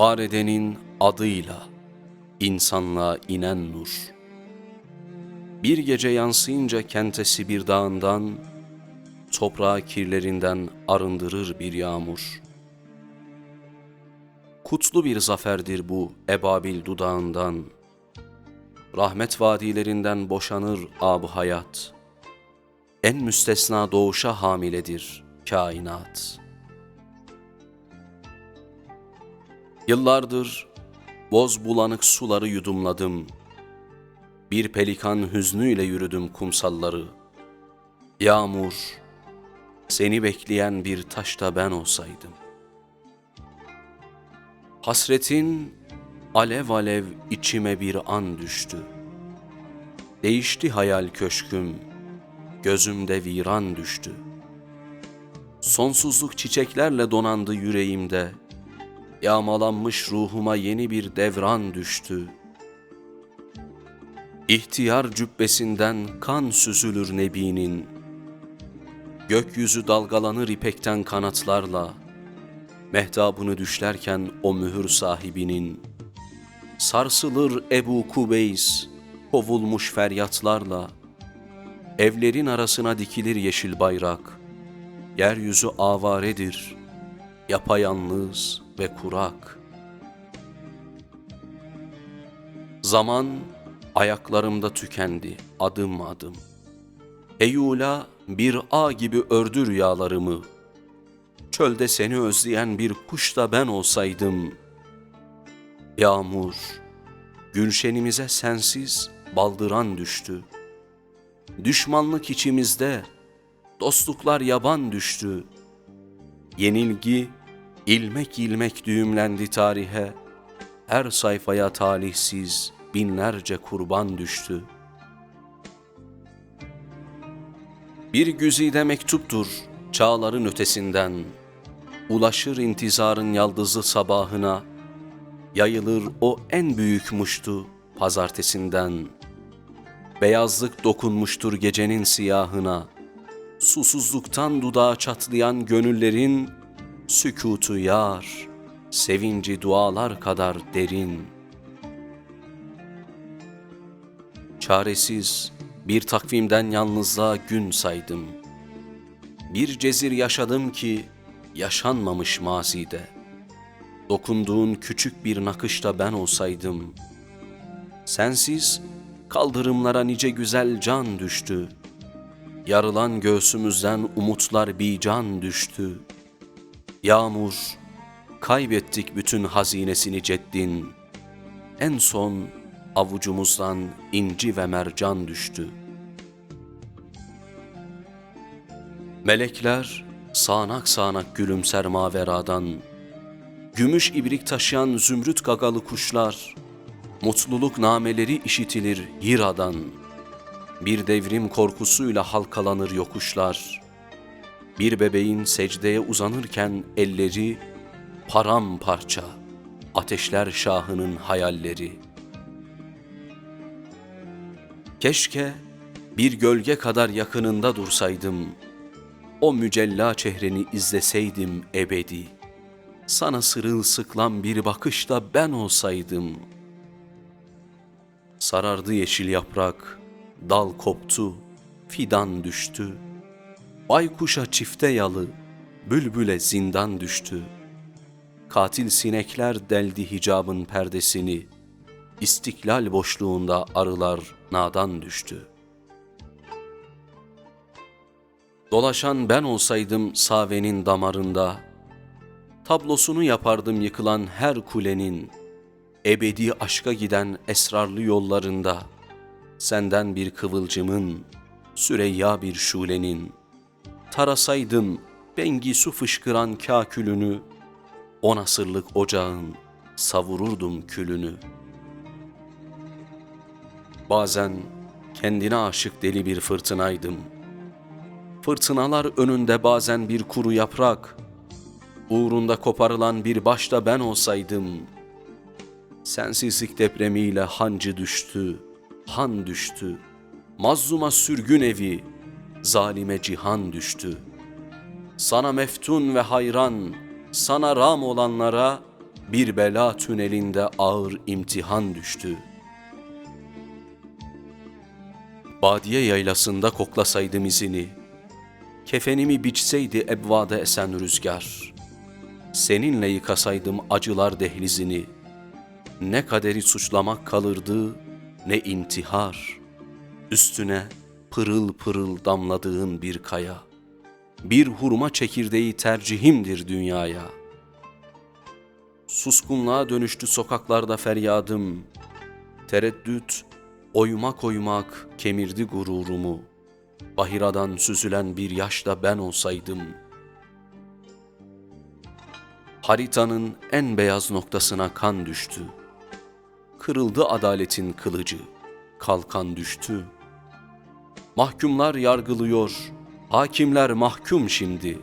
Var edenin adıyla insanlığa inen nur. Bir gece yansıyınca kentesi bir dağından, toprağı kirlerinden arındırır bir yağmur. Kutlu bir zaferdir bu ebabil dudağından. Rahmet vadilerinden boşanır ab hayat. En müstesna doğuşa hamiledir kainat. Yıllardır boz bulanık suları yudumladım. Bir pelikan hüznüyle yürüdüm kumsalları. Yağmur, seni bekleyen bir taşta ben olsaydım. Hasretin alev alev içime bir an düştü. Değişti hayal köşküm, gözümde viran düştü. Sonsuzluk çiçeklerle donandı yüreğimde. Yağmalanmış ruhuma yeni bir devran düştü. İhtiyar cübbesinden kan süzülür nebinin. Gökyüzü dalgalanır ipekten kanatlarla. Mehtabını düşlerken o mühür sahibinin. Sarsılır Ebu Kubeys, kovulmuş feryatlarla. Evlerin arasına dikilir yeşil bayrak. Yeryüzü avaredir, yapayalnız ve kurak. Zaman ayaklarımda tükendi adım adım. Eyula bir ağ gibi ördü rüyalarımı. Çölde seni özleyen bir kuş da ben olsaydım. Yağmur, gülşenimize sensiz baldıran düştü. Düşmanlık içimizde, dostluklar yaban düştü. Yenilgi ilmek ilmek düğümlendi tarihe. Her sayfaya talihsiz binlerce kurban düştü. Bir güzide mektuptur çağların ötesinden. Ulaşır intizarın yaldızlı sabahına. Yayılır o en büyük muştu pazartesinden. Beyazlık dokunmuştur gecenin siyahına. Susuzluktan dudağı çatlayan gönüllerin sükutu yar, sevinci dualar kadar derin. Çaresiz bir takvimden yalnızlığa gün saydım. Bir cezir yaşadım ki yaşanmamış mazide. Dokunduğun küçük bir nakışta ben olsaydım. Sensiz kaldırımlara nice güzel can düştü. Yarılan göğsümüzden umutlar bir can düştü. Yağmur, kaybettik bütün hazinesini ceddin. En son avucumuzdan inci ve mercan düştü. Melekler sağanak sağanak gülümser maveradan. Gümüş ibrik taşıyan zümrüt gagalı kuşlar, mutluluk nameleri işitilir Hira'dan. Bir devrim korkusuyla halkalanır yokuşlar.'' Bir bebeğin secdeye uzanırken elleri paramparça, ateşler şahının hayalleri. Keşke bir gölge kadar yakınında dursaydım, o mücella çehreni izleseydim ebedi. Sana sırılsıklam bir bakışta ben olsaydım. Sarardı yeşil yaprak, dal koptu, fidan düştü.'' Baykuşa çifte yalı, bülbüle zindan düştü. Katil sinekler deldi hicabın perdesini. İstiklal boşluğunda arılar nadan düştü. Dolaşan ben olsaydım savenin damarında, tablosunu yapardım yıkılan her kulenin, ebedi aşka giden esrarlı yollarında, senden bir kıvılcımın, Süreyya bir şulenin, tarasaydım bengi su fışkıran kakülünü, on asırlık ocağın savururdum külünü. Bazen kendine aşık deli bir fırtınaydım. Fırtınalar önünde bazen bir kuru yaprak, uğrunda koparılan bir başta ben olsaydım, sensizlik depremiyle hancı düştü, han düştü, mazluma sürgün evi, zalime cihan düştü. Sana meftun ve hayran, sana ram olanlara bir bela tünelinde ağır imtihan düştü. Badiye yaylasında koklasaydım izini, kefenimi biçseydi ebvada esen rüzgar, seninle yıkasaydım acılar dehlizini, ne kaderi suçlamak kalırdı, ne intihar, üstüne pırıl pırıl damladığın bir kaya, bir hurma çekirdeği tercihimdir dünyaya. Suskunluğa dönüştü sokaklarda feryadım, tereddüt, oymak oymak kemirdi gururumu. Bahiradan süzülen bir yaşta ben olsaydım, haritanın en beyaz noktasına kan düştü. Kırıldı adaletin kılıcı, kalkan düştü. Mahkumlar yargılıyor, hakimler mahkum şimdi.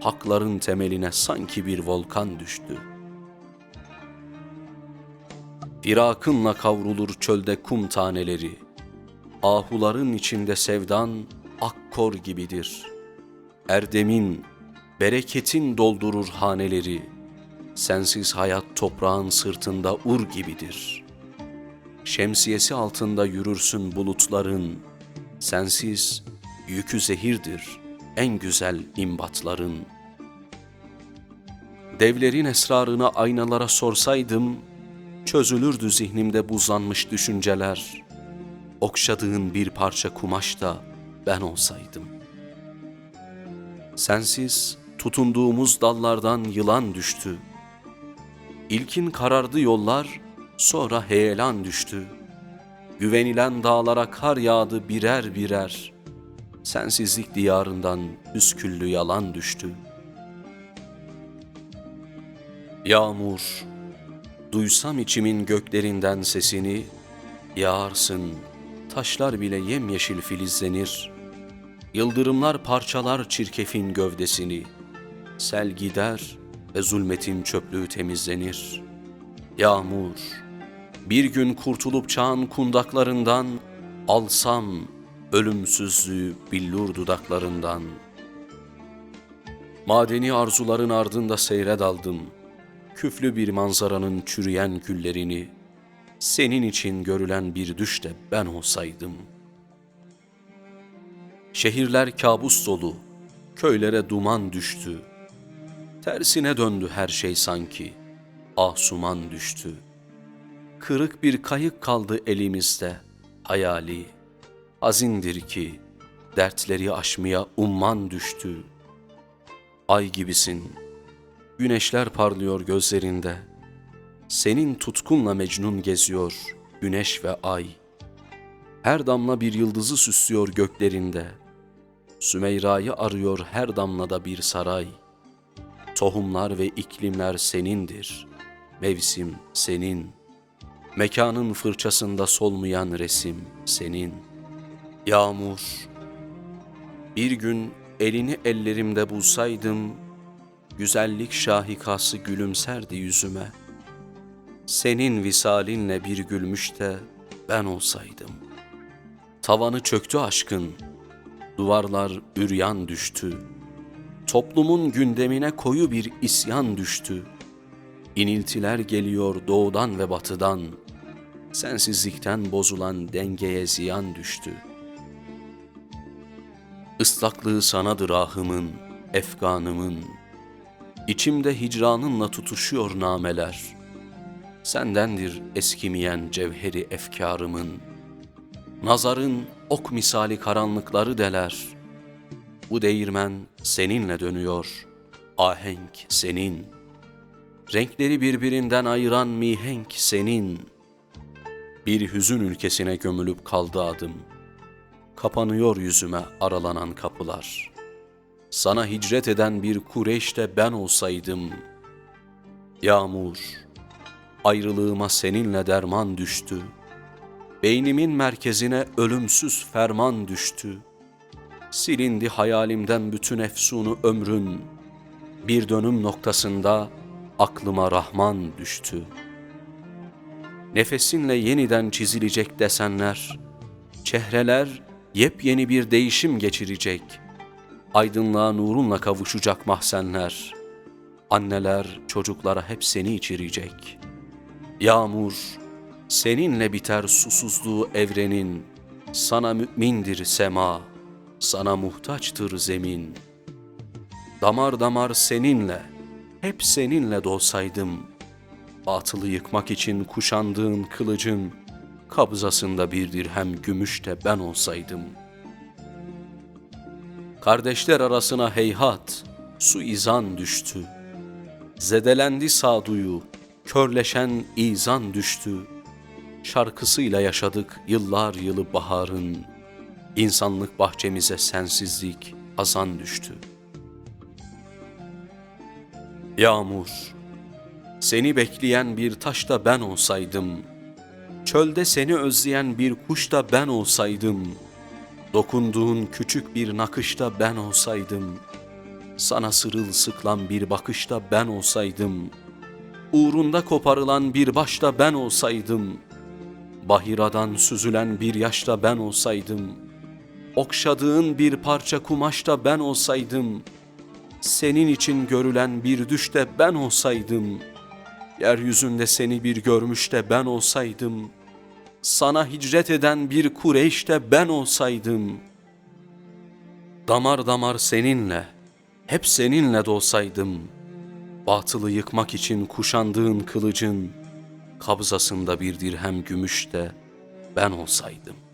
Hakların temeline sanki bir volkan düştü. Firakınla kavrulur çölde kum taneleri. Ahuların içinde sevdan akkor gibidir. Erdemin, bereketin doldurur haneleri. Sensiz hayat toprağın sırtında ur gibidir. Şemsiyesi altında yürürsün bulutların. Sensiz yükü zehirdir en güzel imbatların. Devlerin esrarını aynalara sorsaydım, çözülürdü zihnimde buzlanmış düşünceler. Okşadığın bir parça kumaş da ben olsaydım. Sensiz tutunduğumuz dallardan yılan düştü. İlkin karardı yollar, sonra heyelan düştü. Güvenilen dağlara kar yağdı birer birer. Sensizlik diyarından üsküllü yalan düştü. Yağmur, duysam içimin göklerinden sesini, yağarsın, taşlar bile yemyeşil filizlenir. Yıldırımlar parçalar çirkefin gövdesini, sel gider ve zulmetin çöplüğü temizlenir. Yağmur, bir gün kurtulup çağın kundaklarından, alsam ölümsüzlüğü billur dudaklarından. Madeni arzuların ardında seyre daldım, küflü bir manzaranın çürüyen küllerini, senin için görülen bir düşte ben olsaydım. Şehirler kabus dolu, köylere duman düştü. Tersine döndü her şey sanki, asuman düştü. Kırık bir kayık kaldı elimizde, hayali. Hazindir ki, dertleri aşmaya umman düştü. Ay gibisin, güneşler parlıyor gözlerinde. Senin tutkunla Mecnun geziyor, güneş ve ay. Her damla bir yıldızı süslüyor göklerinde. Sümeyra'yı arıyor her damlada bir saray. Tohumlar ve iklimler senindir. Mevsim senin. Mekanın fırçasında solmayan resim senin. Yağmur. Bir gün elini ellerimde bulsaydım, güzellik şahikası gülümserdi yüzüme. Senin visalinle bir gülmüş de ben olsaydım. Tavanı çöktü aşkın, duvarlar üryan düştü. Toplumun gündemine koyu bir isyan düştü. İniltiler geliyor doğudan ve batıdan. Sensizlikten bozulan dengeye ziyan düştü. Islaklığı sanadır ahımın, efganımın. İçimde hicranınla tutuşuyor nameler. Sendendir eskimeyen cevheri efkarımın. Nazarın ok misali karanlıkları deler. Bu değirmen seninle dönüyor, ahenk senin. Renkleri birbirinden ayıran mihenk senin. Bir hüzün ülkesine gömülüp kaldı adım. Kapanıyor yüzüme aralanan kapılar. Sana hicret eden bir Kureyş de ben olsaydım. Yağmur, ayrılığıma seninle derman düştü. Beynimin merkezine ölümsüz ferman düştü. Silindi hayalimden bütün efsunu ömrün. Bir dönüm noktasında aklıma Rahman düştü. Nefesinle yeniden çizilecek desenler, çehreler yepyeni bir değişim geçirecek. Aydınlığa nurunla kavuşacak mahzenler. Anneler çocuklara hep seni içirecek. Yağmur, seninle biter susuzluğu evrenin. Sana mümindir sema, sana muhtaçtır zemin. Damar damar seninle, hep seninle dolsaydım. Batılı yıkmak için kuşandığın kılıcın, kabzasında bir dirhem gümüş de ben olsaydım. Kardeşler arasına heyhat, su izan düştü. Zedelendi sağduyu, körleşen izan düştü. Şarkısıyla yaşadık yıllar yılı baharın. İnsanlık bahçemize sensizlik, azan düştü. Yağmur, seni bekleyen bir taş da ben olsaydım. Çölde seni özleyen bir kuş da ben olsaydım. Dokunduğun küçük bir nakışta ben olsaydım. Sana sırılsıklam bir bakışta ben olsaydım. Uğrunda koparılan bir başta ben olsaydım. Bahiradan süzülen bir yaşta ben olsaydım. Okşadığın bir parça kumaşta ben olsaydım. Senin için görülen bir düşte ben olsaydım. Yeryüzünde seni bir görmüş de ben olsaydım. Sana hicret eden bir Kureyş'te ben olsaydım. Damar damar seninle, hep seninle dolsaydım. Batılı yıkmak için kuşandığın kılıcın, kabzasında bir dirhem gümüş de ben olsaydım.''